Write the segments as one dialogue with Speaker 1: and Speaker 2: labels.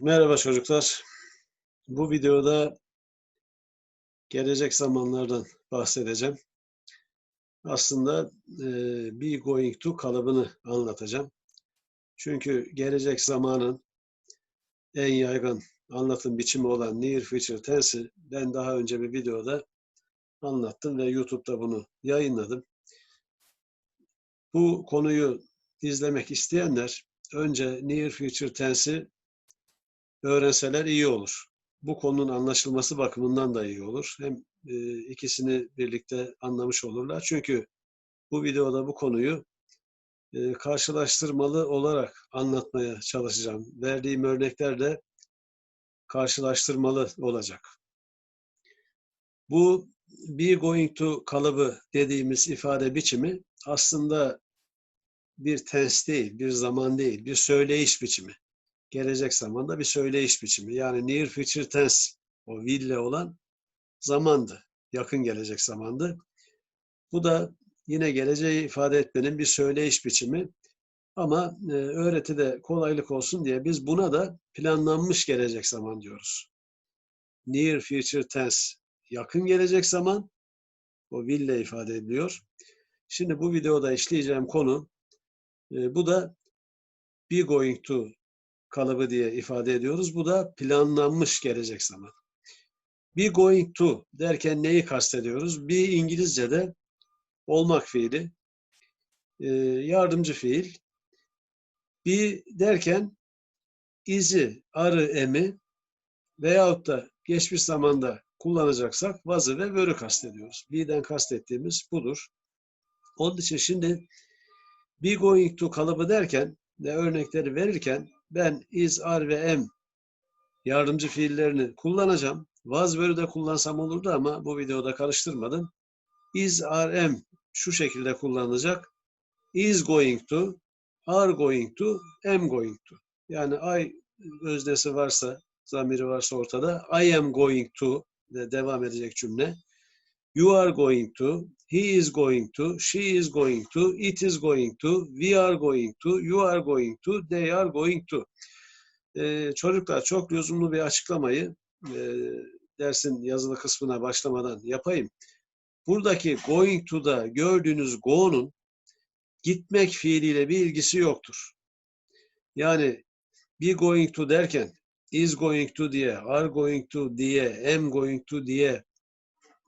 Speaker 1: Merhaba çocuklar. Bu videoda gelecek zamanlardan bahsedeceğim. Aslında e, be going to kalıbını anlatacağım. Çünkü gelecek zamanın en yaygın anlatım biçimi olan near future tense'i ben daha önce bir videoda anlattım ve YouTube'da bunu yayınladım. Bu konuyu izlemek isteyenler önce near future tense'i öğrenseler iyi olur. Bu konunun anlaşılması bakımından da iyi olur. Hem e, ikisini birlikte anlamış olurlar. Çünkü bu videoda bu konuyu e, karşılaştırmalı olarak anlatmaya çalışacağım. Verdiğim örnekler de karşılaştırmalı olacak. Bu be going to kalıbı dediğimiz ifade biçimi aslında bir tense değil, bir zaman değil, bir söyleyiş biçimi gelecek zamanda bir söyleyiş biçimi. Yani near future tense o ville olan zamandı. Yakın gelecek zamandı. Bu da yine geleceği ifade etmenin bir söyleyiş biçimi. Ama e, öğretide kolaylık olsun diye biz buna da planlanmış gelecek zaman diyoruz. Near future tense yakın gelecek zaman o will ifade ediliyor. Şimdi bu videoda işleyeceğim konu e, bu da be going to kalıbı diye ifade ediyoruz. Bu da planlanmış gelecek zaman. Be going to derken neyi kastediyoruz? Be İngilizce'de olmak fiili, e, yardımcı fiil. Be derken izi, arı, emi veyahut da geçmiş zamanda kullanacaksak was'ı ve wöre'ü kastediyoruz. Be'den kastettiğimiz budur. Onun için şimdi be going to kalıbı derken ve örnekleri verirken ben is, are ve am yardımcı fiillerini kullanacağım. Was were'ü de kullansam olurdu ama bu videoda karıştırmadım. Is, are, am şu şekilde kullanılacak. Is going to, are going to, am going to. Yani I öznesi varsa, zamiri varsa ortada. I am going to de devam edecek cümle. You are going to, he is going to, she is going to, it is going to, we are going to, you are going to, they are going to. Ee, çocuklar çok lüzumlu bir açıklamayı e, dersin yazılı kısmına başlamadan yapayım. Buradaki going to'da gördüğünüz go'nun gitmek fiiliyle bir ilgisi yoktur. Yani be going to derken is going to diye, are going to diye, am going to diye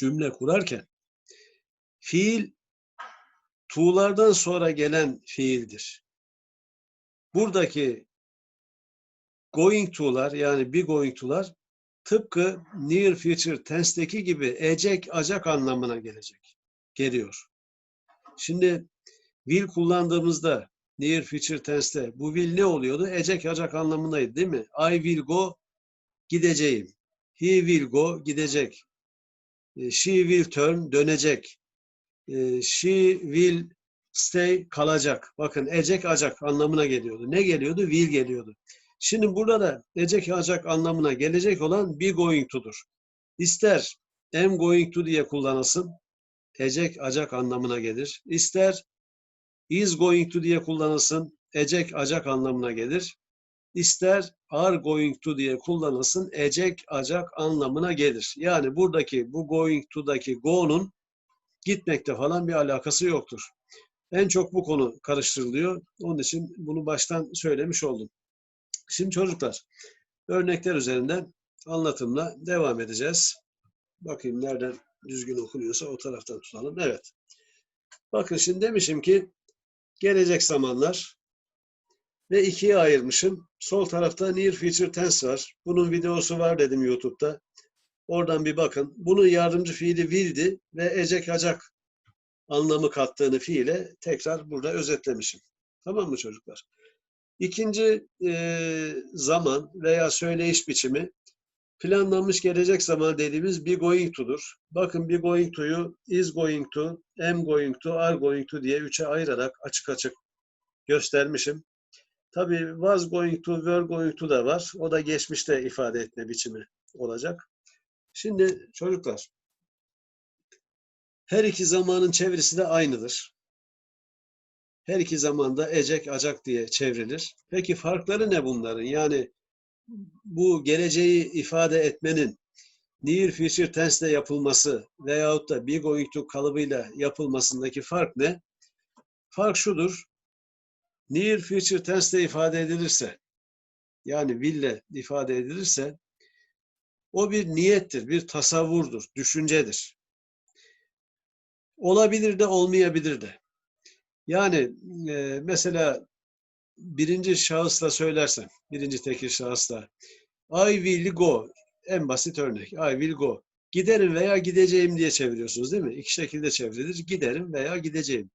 Speaker 1: cümle kurarken fiil tuğlardan sonra gelen fiildir. Buradaki going to'lar yani be going to'lar tıpkı near future tense'teki gibi ecek acak anlamına gelecek. Geliyor. Şimdi will kullandığımızda near future tense'te bu will ne oluyordu? Ecek acak anlamındaydı değil mi? I will go gideceğim. He will go gidecek. E, she will turn dönecek. E, she will stay kalacak. Bakın ecek acak anlamına geliyordu. Ne geliyordu? Will geliyordu. Şimdi burada da ecek acak anlamına gelecek olan be going to'dur. İster am going to diye kullanılsın. Ecek acak anlamına gelir. İster is going to diye kullanılsın. Ecek acak anlamına gelir ister are going to diye kullanılsın ecek acak anlamına gelir. Yani buradaki bu going to'daki go'nun gitmekte falan bir alakası yoktur. En çok bu konu karıştırılıyor. Onun için bunu baştan söylemiş oldum. Şimdi çocuklar örnekler üzerinden anlatımla devam edeceğiz. Bakayım nereden düzgün okunuyorsa o taraftan tutalım. Evet. Bakın şimdi demişim ki gelecek zamanlar ve ikiye ayırmışım. Sol tarafta Near Future Tense var. Bunun videosu var dedim YouTube'da. Oradan bir bakın. Bunun yardımcı fiili will'di ve ecek acak anlamı kattığını fiile tekrar burada özetlemişim. Tamam mı çocuklar? İkinci e, zaman veya söyleyiş biçimi planlanmış gelecek zaman dediğimiz be going to'dur. Bakın be going to'yu is going to, am going to, are going to diye üçe ayırarak açık açık göstermişim. Tabii was going to, were going to da var. O da geçmişte ifade etme biçimi olacak. Şimdi çocuklar, her iki zamanın çevirisi de aynıdır. Her iki zamanda ecek acak diye çevrilir. Peki farkları ne bunların? Yani bu geleceği ifade etmenin near future tense ile yapılması veyahut da be going to kalıbıyla yapılmasındaki fark ne? Fark şudur. Near future tense ile ifade edilirse yani will ifade edilirse o bir niyettir, bir tasavvurdur, düşüncedir. Olabilir de olmayabilir de. Yani e, mesela birinci şahısla söylersem, birinci tekil şahısla I will go en basit örnek. I will go. Giderim veya gideceğim diye çeviriyorsunuz değil mi? İki şekilde çevrilir. Giderim veya gideceğim.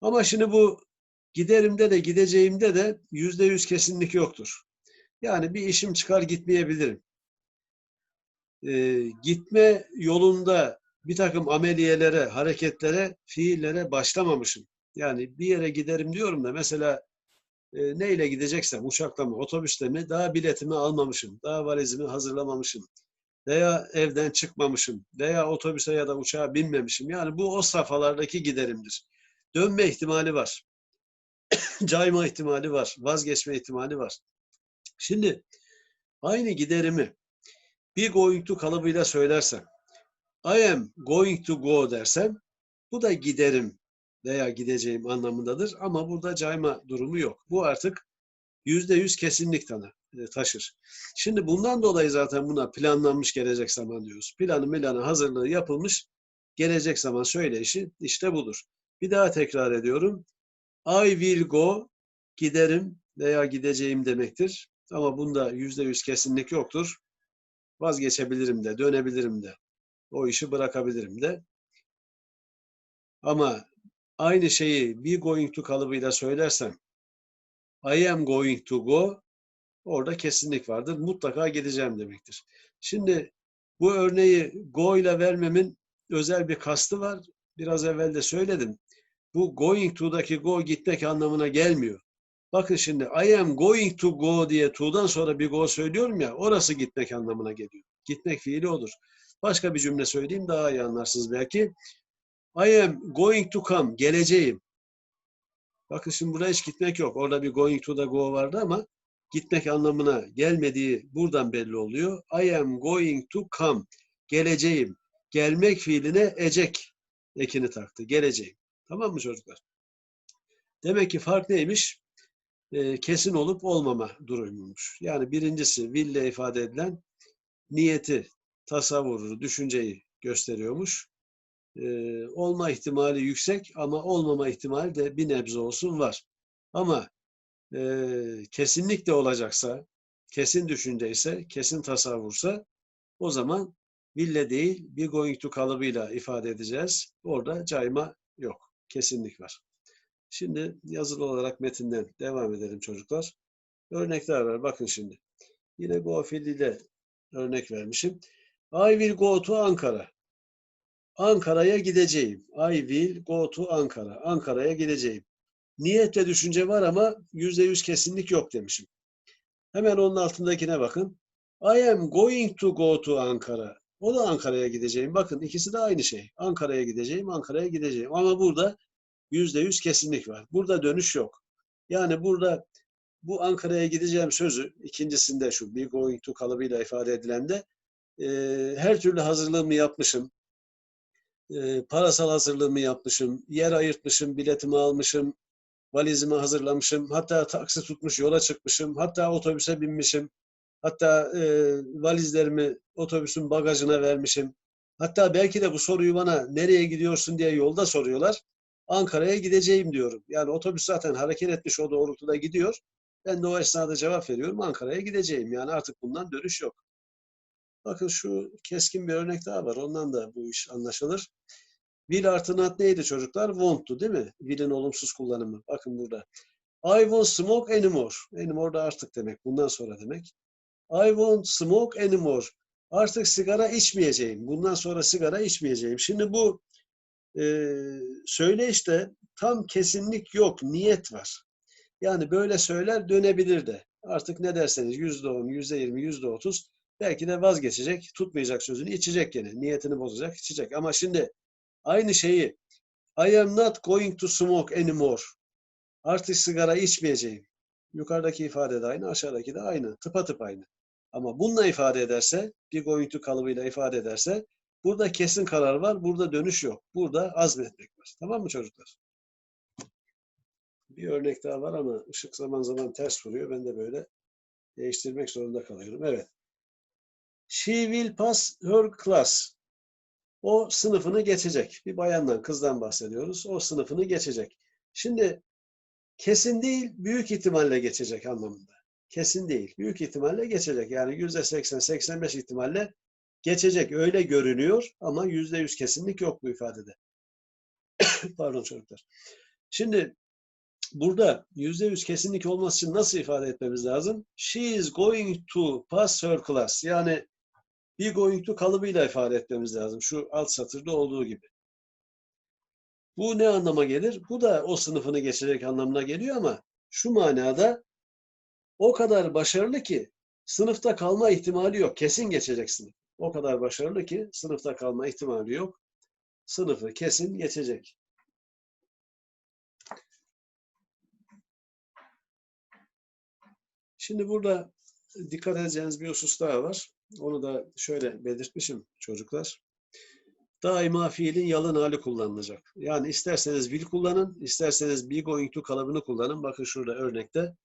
Speaker 1: Ama şimdi bu giderimde de gideceğimde de yüzde yüz kesinlik yoktur. Yani bir işim çıkar gitmeyebilirim. Ee, gitme yolunda bir takım ameliyelere, hareketlere, fiillere başlamamışım. Yani bir yere giderim diyorum da mesela e, neyle gideceksem uçakla mı, otobüsle mi daha biletimi almamışım, daha valizimi hazırlamamışım veya evden çıkmamışım veya otobüse ya da uçağa binmemişim. Yani bu o safhalardaki giderimdir. Dönme ihtimali var. Cayma ihtimali var. Vazgeçme ihtimali var. Şimdi aynı giderimi bir going to kalıbıyla söylersem I am going to go dersem bu da giderim veya gideceğim anlamındadır ama burada cayma durumu yok. Bu artık yüzde yüz kesinlik tanı e, taşır. Şimdi bundan dolayı zaten buna planlanmış gelecek zaman diyoruz. Planı milanı hazırlığı yapılmış gelecek zaman söyleyişi işte budur. Bir daha tekrar ediyorum. I will go giderim veya gideceğim demektir. Ama bunda yüzde yüz kesinlik yoktur. Vazgeçebilirim de, dönebilirim de. O işi bırakabilirim de. Ama aynı şeyi be going to kalıbıyla söylersem I am going to go orada kesinlik vardır. Mutlaka gideceğim demektir. Şimdi bu örneği go ile vermemin özel bir kastı var. Biraz evvel de söyledim. Bu going to'daki go gitmek anlamına gelmiyor. Bakın şimdi I am going to go diye to'dan sonra bir go söylüyorum ya orası gitmek anlamına geliyor. Gitmek fiili odur. Başka bir cümle söyleyeyim daha iyi anlarsınız belki. I am going to come. Geleceğim. Bakın şimdi buraya hiç gitmek yok. Orada bir going to da go vardı ama gitmek anlamına gelmediği buradan belli oluyor. I am going to come. Geleceğim. Gelmek fiiline ecek ekini taktı. Geleceğim. Tamam mı çocuklar? Demek ki fark neymiş? Ee, kesin olup olmama durumuymuş. Yani birincisi will ile ifade edilen niyeti, tasavvuru, düşünceyi gösteriyormuş. Ee, olma ihtimali yüksek ama olmama ihtimali de bir nebze olsun var. Ama e, kesinlikle olacaksa, kesin düşünce ise, kesin tasavvursa o zaman ville değil bir going to kalıbıyla ifade edeceğiz. Orada cayma yok. Kesinlik var. Şimdi yazılı olarak metinden devam edelim çocuklar. Örnekler var. Bakın şimdi. Yine go fiiliyle örnek vermişim. I will go to Ankara. Ankara'ya gideceğim. I will go to Ankara. Ankara'ya gideceğim. Niyet ve düşünce var ama yüzde yüz kesinlik yok demişim. Hemen onun altındakine bakın. I am going to go to Ankara. O da Ankara'ya gideceğim. Bakın ikisi de aynı şey. Ankara'ya gideceğim, Ankara'ya gideceğim. Ama burada yüzde yüz kesinlik var. Burada dönüş yok. Yani burada bu Ankara'ya gideceğim sözü ikincisinde şu be going to kalıbıyla ifade edilende e, her türlü hazırlığımı yapmışım. E, parasal hazırlığımı yapmışım. Yer ayırtmışım, biletimi almışım. Valizimi hazırlamışım. Hatta taksi tutmuş yola çıkmışım. Hatta otobüse binmişim. Hatta e, valizlerimi otobüsün bagajına vermişim. Hatta belki de bu soruyu bana nereye gidiyorsun diye yolda soruyorlar. Ankara'ya gideceğim diyorum. Yani otobüs zaten hareket etmiş o doğrultuda gidiyor. Ben de o esnada cevap veriyorum. Ankara'ya gideceğim. Yani artık bundan dönüş yok. Bakın şu keskin bir örnek daha var. Ondan da bu iş anlaşılır. Will artı neydi çocuklar? Want'tu değil mi? Will'in olumsuz kullanımı. Bakın burada. I won't smoke anymore. Anymore da artık demek. Bundan sonra demek. I won't smoke anymore. Artık sigara içmeyeceğim. Bundan sonra sigara içmeyeceğim. Şimdi bu e, söyleyişte tam kesinlik yok. Niyet var. Yani böyle söyler dönebilir de. Artık ne derseniz yüzde on, yüzde yirmi, yüzde otuz belki de vazgeçecek, tutmayacak sözünü içecek gene. Niyetini bozacak, içecek. Ama şimdi aynı şeyi I am not going to smoke anymore. Artık sigara içmeyeceğim. Yukarıdaki ifade de aynı, aşağıdaki de aynı. Tıpatıp aynı. Ama bununla ifade ederse, bir to kalıbıyla ifade ederse burada kesin karar var, burada dönüş yok. Burada azmetmek var. Tamam mı çocuklar? Bir örnek daha var ama ışık zaman zaman ters vuruyor. Ben de böyle değiştirmek zorunda kalıyorum. Evet. She will pass her class. O sınıfını geçecek. Bir bayandan, kızdan bahsediyoruz. O sınıfını geçecek. Şimdi kesin değil, büyük ihtimalle geçecek anlamında. Kesin değil, büyük ihtimalle geçecek. Yani yüzde 80-85 ihtimalle geçecek. Öyle görünüyor ama yüzde yüz kesinlik yok bu ifadede. Pardon çocuklar. Şimdi burada yüzde yüz kesinlik olması için nasıl ifade etmemiz lazım? She is going to pass her class. Yani bir going to kalıbıyla ifade etmemiz lazım. Şu alt satırda olduğu gibi. Bu ne anlama gelir? Bu da o sınıfını geçecek anlamına geliyor ama şu manada o kadar başarılı ki sınıfta kalma ihtimali yok. Kesin geçecek. O kadar başarılı ki sınıfta kalma ihtimali yok. Sınıfı kesin geçecek. Şimdi burada dikkat edeceğiniz bir husus daha var. Onu da şöyle belirtmişim çocuklar. Daima fiilin yalın hali kullanılacak. Yani isterseniz will kullanın, isterseniz be going to kalıbını kullanın. Bakın şurada örnekte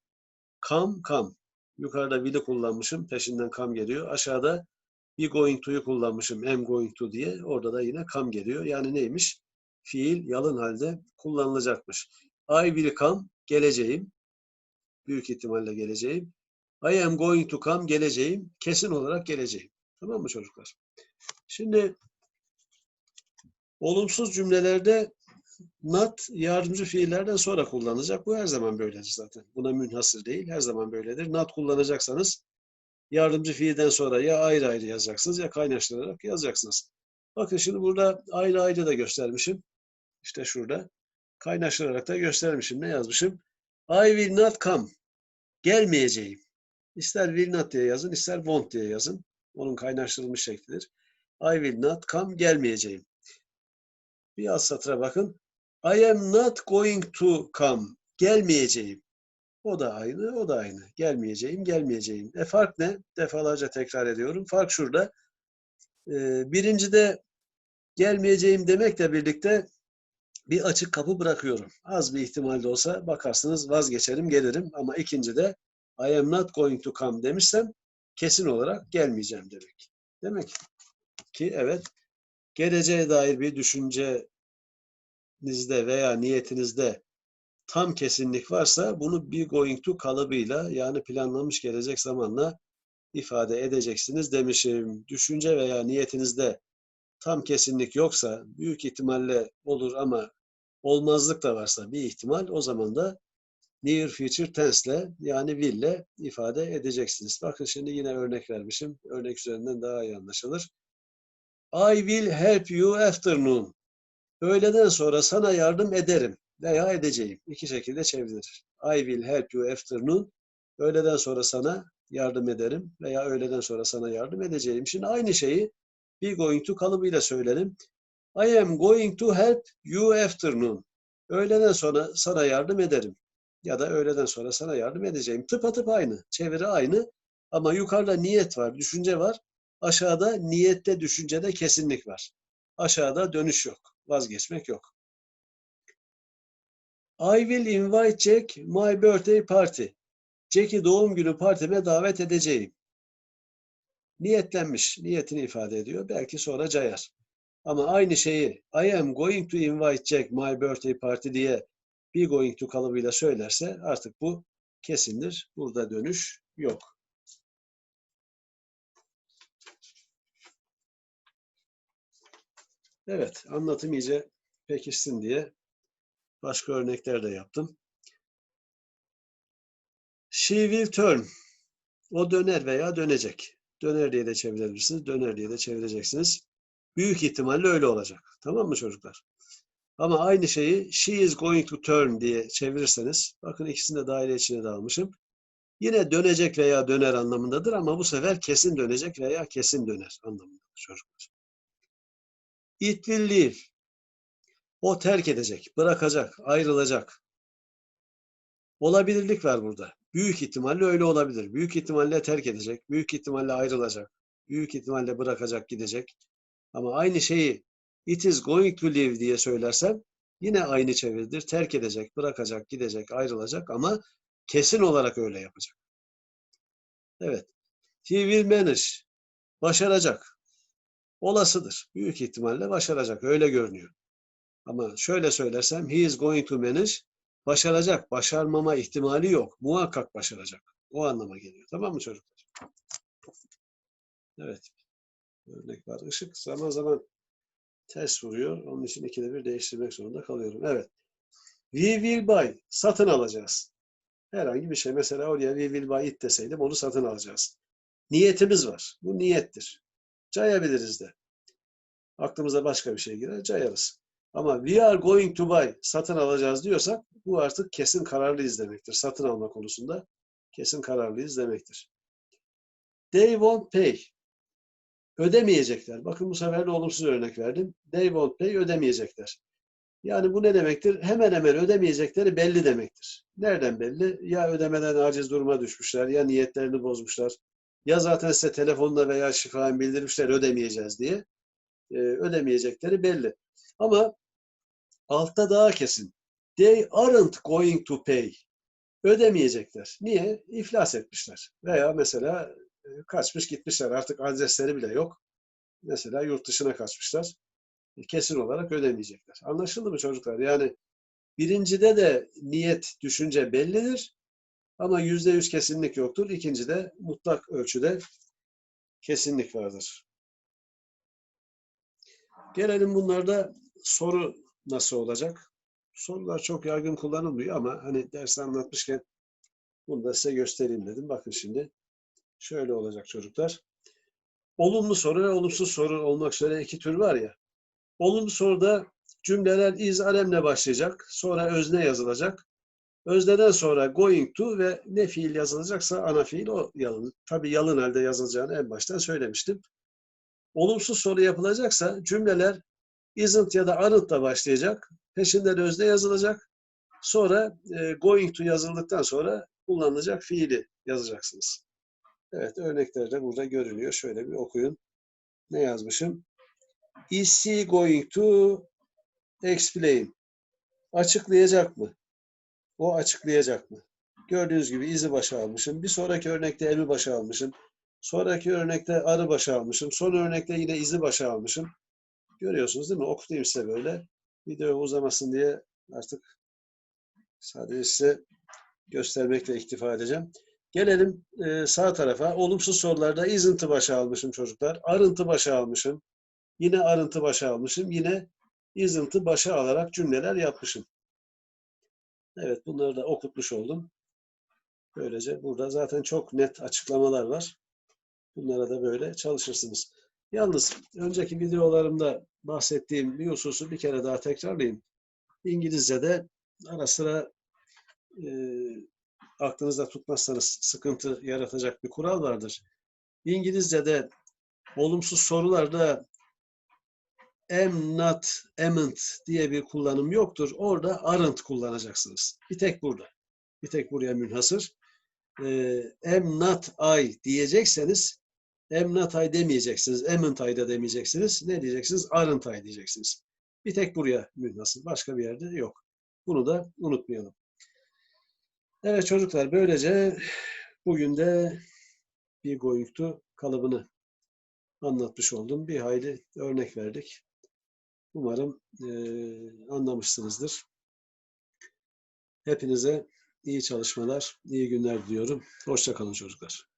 Speaker 1: come, come. Yukarıda will'i kullanmışım, peşinden come geliyor. Aşağıda be going to'yu kullanmışım, am going to diye. Orada da yine come geliyor. Yani neymiş? Fiil yalın halde kullanılacakmış. I will come, geleceğim. Büyük ihtimalle geleceğim. I am going to come, geleceğim. Kesin olarak geleceğim. Tamam mı çocuklar? Şimdi olumsuz cümlelerde not yardımcı fiillerden sonra kullanılacak. Bu her zaman böyledir zaten. Buna münhasır değil. Her zaman böyledir. Not kullanacaksanız yardımcı fiilden sonra ya ayrı ayrı yazacaksınız ya kaynaştırarak yazacaksınız. Bakın şimdi burada ayrı ayrı da göstermişim. İşte şurada. Kaynaştırarak da göstermişim. Ne yazmışım? I will not come. Gelmeyeceğim. İster will not diye yazın, ister won't diye yazın. Onun kaynaştırılmış şeklidir. I will not come. Gelmeyeceğim. Bir alt satıra bakın. I am not going to come. Gelmeyeceğim. O da aynı, o da aynı. Gelmeyeceğim, gelmeyeceğim. E fark ne? Defalarca tekrar ediyorum. Fark şurada. Ee, birincide gelmeyeceğim demekle birlikte bir açık kapı bırakıyorum. Az bir ihtimal de olsa bakarsınız vazgeçerim, gelirim. Ama ikincide I am not going to come demişsem kesin olarak gelmeyeceğim demek. Demek ki evet geleceğe dair bir düşüncenizde veya niyetinizde tam kesinlik varsa bunu be going to kalıbıyla yani planlanmış gelecek zamanla ifade edeceksiniz demişim. Düşünce veya niyetinizde tam kesinlik yoksa büyük ihtimalle olur ama olmazlık da varsa bir ihtimal o zaman da near future tense'le yani will'le ifade edeceksiniz. Bakın şimdi yine örnek vermişim. Örnek üzerinden daha iyi anlaşılır. I will help you afternoon. Öğleden sonra sana yardım ederim veya edeceğim. İki şekilde çevrilir. I will help you afternoon. Öğleden sonra sana yardım ederim veya öğleden sonra sana yardım edeceğim. Şimdi aynı şeyi be going to kalıbıyla söylerim. I am going to help you afternoon. Öğleden sonra sana yardım ederim. Ya da öğleden sonra sana yardım edeceğim. Tıpatıp aynı. Çeviri aynı. Ama yukarıda niyet var, düşünce var. Aşağıda niyette, düşüncede kesinlik var. Aşağıda dönüş yok. Vazgeçmek yok. I will invite Jack my birthday party. Jack'i doğum günü partime davet edeceğim. Niyetlenmiş, niyetini ifade ediyor. Belki sonra cayar. Ama aynı şeyi I am going to invite Jack my birthday party diye be going to kalıbıyla söylerse artık bu kesindir. Burada dönüş yok. Evet, anlatım iyice pekişsin diye başka örnekler de yaptım. She will turn. O döner veya dönecek. Döner diye de çevirebilirsiniz, döner diye de çevireceksiniz. Büyük ihtimalle öyle olacak. Tamam mı çocuklar? Ama aynı şeyi she is going to turn diye çevirirseniz, bakın ikisini de daire içine de almışım. Yine dönecek veya döner anlamındadır ama bu sefer kesin dönecek veya kesin döner anlamındadır çocuklar. It will leave. O terk edecek, bırakacak, ayrılacak. Olabilirlik var burada. Büyük ihtimalle öyle olabilir. Büyük ihtimalle terk edecek. Büyük ihtimalle ayrılacak. Büyük ihtimalle bırakacak, gidecek. Ama aynı şeyi it is going to leave diye söylersem yine aynı çeviridir. Terk edecek, bırakacak, gidecek, ayrılacak ama kesin olarak öyle yapacak. Evet. He will manage. Başaracak. Olasıdır. Büyük ihtimalle başaracak. Öyle görünüyor. Ama şöyle söylersem he is going to manage. Başaracak. Başarmama ihtimali yok. Muhakkak başaracak. O anlama geliyor. Tamam mı çocuklar? Evet. Örnek var. Işık zaman zaman ters vuruyor. Onun için ikide bir değiştirmek zorunda kalıyorum. Evet. We will buy. Satın alacağız. Herhangi bir şey. Mesela oraya we will buy it deseydim onu satın alacağız. Niyetimiz var. Bu niyettir. Cayabiliriz de. Aklımıza başka bir şey girer, cayarız. Ama we are going to buy, satın alacağız diyorsak bu artık kesin kararlıyız demektir. Satın alma konusunda kesin kararlıyız demektir. They won't pay. Ödemeyecekler. Bakın bu sefer de olumsuz örnek verdim. They won't pay, ödemeyecekler. Yani bu ne demektir? Hemen hemen ödemeyecekleri belli demektir. Nereden belli? Ya ödemeden aciz duruma düşmüşler, ya niyetlerini bozmuşlar, ya zaten size telefonla veya şifayen bildirmişler ödemeyeceğiz diye. Ee, ödemeyecekleri belli. Ama altta daha kesin. They aren't going to pay. Ödemeyecekler. Niye? İflas etmişler. Veya mesela e, kaçmış gitmişler. Artık adresleri bile yok. Mesela yurt dışına kaçmışlar. E, kesin olarak ödemeyecekler. Anlaşıldı mı çocuklar? Yani birincide de niyet, düşünce bellidir. Ama yüzde yüz kesinlik yoktur. İkincide mutlak ölçüde kesinlik vardır. Gelelim bunlarda soru nasıl olacak? Sorular çok yaygın kullanılmıyor ama hani ders anlatmışken bunu da size göstereyim dedim. Bakın şimdi şöyle olacak çocuklar. Olumlu soru ve olumsuz soru olmak üzere iki tür var ya. Olumlu soruda cümleler iz alemle başlayacak. Sonra özne yazılacak. Özneden sonra going to ve ne fiil yazılacaksa ana fiil o yalın. Tabii yalın halde yazılacağını en baştan söylemiştim. Olumsuz soru yapılacaksa cümleler isn't ya da aren't'la başlayacak. Peşinden özne yazılacak. Sonra e, going to yazıldıktan sonra kullanılacak fiili yazacaksınız. Evet örnekler de burada görünüyor. Şöyle bir okuyun. Ne yazmışım? Is he going to explain? Açıklayacak mı? O açıklayacak mı? Gördüğünüz gibi izi başa almışım. Bir sonraki örnekte emi başa almışım. Sonraki örnekte arı başa almışım. Son örnekte yine izi başa almışım. Görüyorsunuz değil mi? Okutayım size böyle. Video uzamasın diye artık sadece size göstermekle iktifa edeceğim. Gelelim e, sağ tarafa. Olumsuz sorularda isn't'ı başa almışım çocuklar. Arıntı başa almışım. Yine arıntı başa almışım. Yine isn't'ı başa alarak cümleler yapmışım. Evet bunları da okutmuş oldum. Böylece burada zaten çok net açıklamalar var. Bunlara da böyle çalışırsınız. Yalnız önceki videolarımda bahsettiğim bir hususu bir kere daha tekrarlayayım. İngilizce'de ara sıra e, aklınızda tutmazsanız sıkıntı yaratacak bir kural vardır. İngilizce'de olumsuz sorularda am not, amn't diye bir kullanım yoktur. Orada aren't kullanacaksınız. Bir tek burada. Bir tek buraya münhasır. Ee, am not I diyecekseniz am not I demeyeceksiniz. Amn't I da demeyeceksiniz. Ne diyeceksiniz? Aren't I diyeceksiniz. Bir tek buraya münhasır. Başka bir yerde yok. Bunu da unutmayalım. Evet çocuklar böylece bugün de bir goyuktu kalıbını anlatmış oldum. Bir hayli örnek verdik. Umarım e, anlamışsınızdır. Hepinize iyi çalışmalar, iyi günler diliyorum. Hoşçakalın çocuklar.